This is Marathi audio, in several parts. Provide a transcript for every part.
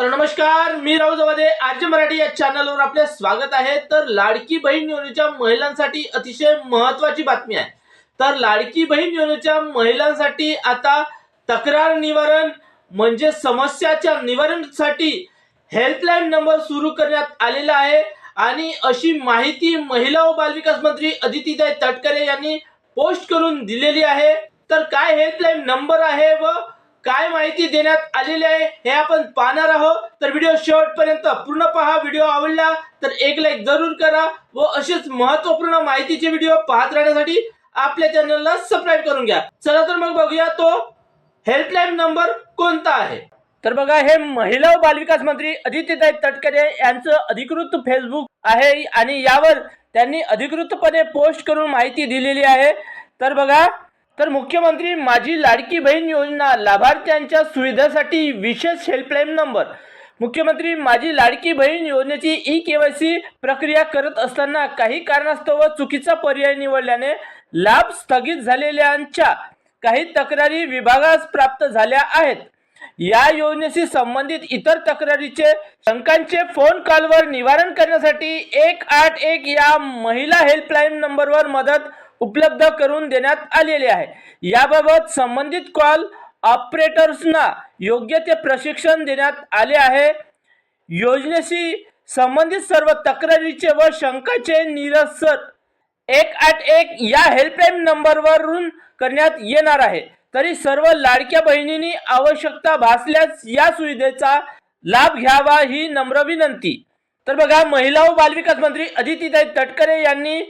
तर नमस्कार मी राहुल जवादे. आर्य मराठी या चॅनलवर आपले स्वागत आहे. तर लाडकी बहीण योजनेच्या महिलांसाठी अतिशय महत्वाची बातमी आहे. तर लाडकी बहीण योजनेच्या महिलांसाठी आता तक्रार निवारण म्हणजे समस्याच्या निवारणासाठी हेल्पलाईन नंबर सुरू करण्यात आलेला आहे. आणि अशी माहिती महिला व बालविकास मंत्री अदितीताई तटकरे यांनी पोस्ट करून दिलेली आहे. तर काय हेल्पलाईन नंबर आहे व काय माहिती देण्यात आलेली आहे हे आपण पाहणार आहोत. तर व्हिडिओ शेवटपर्यंत पूर्ण पहा. व्हिडिओ आवडला तर एक लाईक जरूर करा व असेच महत्त्वपूर्ण माहितीचे व्हिडिओ पाहत राहण्यासाठी आपल्या चॅनलला सबस्क्राईब करून घ्या. चला तर मग बघूया तो हेल्पलाईन नंबर कोणता आहे? तर बघा हे महिला व बालविकास मंत्री अदितीताई तटकरे यांचं अधिकृत फेसबुक आहे आणि यावर त्यांनी अधिकृतपणे पोस्ट करून माहिती दिलेली आहे. तर बघा तर मुख्यमंत्री माझी लाडकी बहीण योजना लाभार्थ्यांच्या सुविधेसाठी विशेष हेल्पलाईन नंबर मुख्यमंत्री माझी लाडकी बहीण योजनेची ई के वाय सी प्रक्रिया करत असताना काही कारणास्तव चुकीचा पर्याय निवडल्याने लाभ स्थगित झालेल्यांच्या काही तक्रारी विभागास प्राप्त झाल्या आहेत. या योजनेशी संबंधित इतर तक्रारीचे शंकांचे फोन कॉलवर निवारण करण्यासाठी एक आठ एक या महिला हेल्पलाईन नंबरवर मदत उपलब्ध करून देण्यात आलेले आहे. याबाबत संबंधित कॉल ऑपरेटर्सना योग्य ते प्रशिक्षण देण्यात आले आहे. योजनेशी संबंधित सर्व तक्रारीचे व शंकाचे निरसन एक आठ एक या हेल्पलाईन नंबरवरून करण्यात येणार आहे. तरी सर्व लाडक्या बहिणींनी आवश्यकता भासल्यास या सुविधेचा लाभ घ्यावा ही नम्र विनंती. तर बघा महिला व बालविकास मंत्री अदितीताई तटकरे यांनी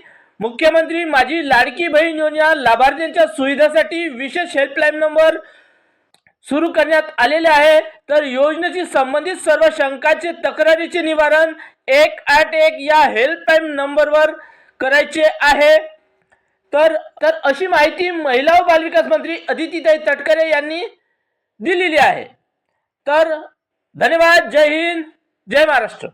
मुख्यमंत्री माझी लाडकी बहीण योजना लाभार्थ्यांच्या सुविधासाठी विशेष हेल्पलाईन नंबर सुरू करण्यात आलेले आहे. तर योजनेशी संबंधित सर्व शंकाचे तक्रारीचे निवारण एक आठ एक या हेल्पलाईन नंबरवर करायचे आहे. तर तर अशी माहिती महिला व बालविकास मंत्री अदितीताई तटकरे यांनी दिलेली आहे. तर धन्यवाद. जय हिंद. जय महाराष्ट्र.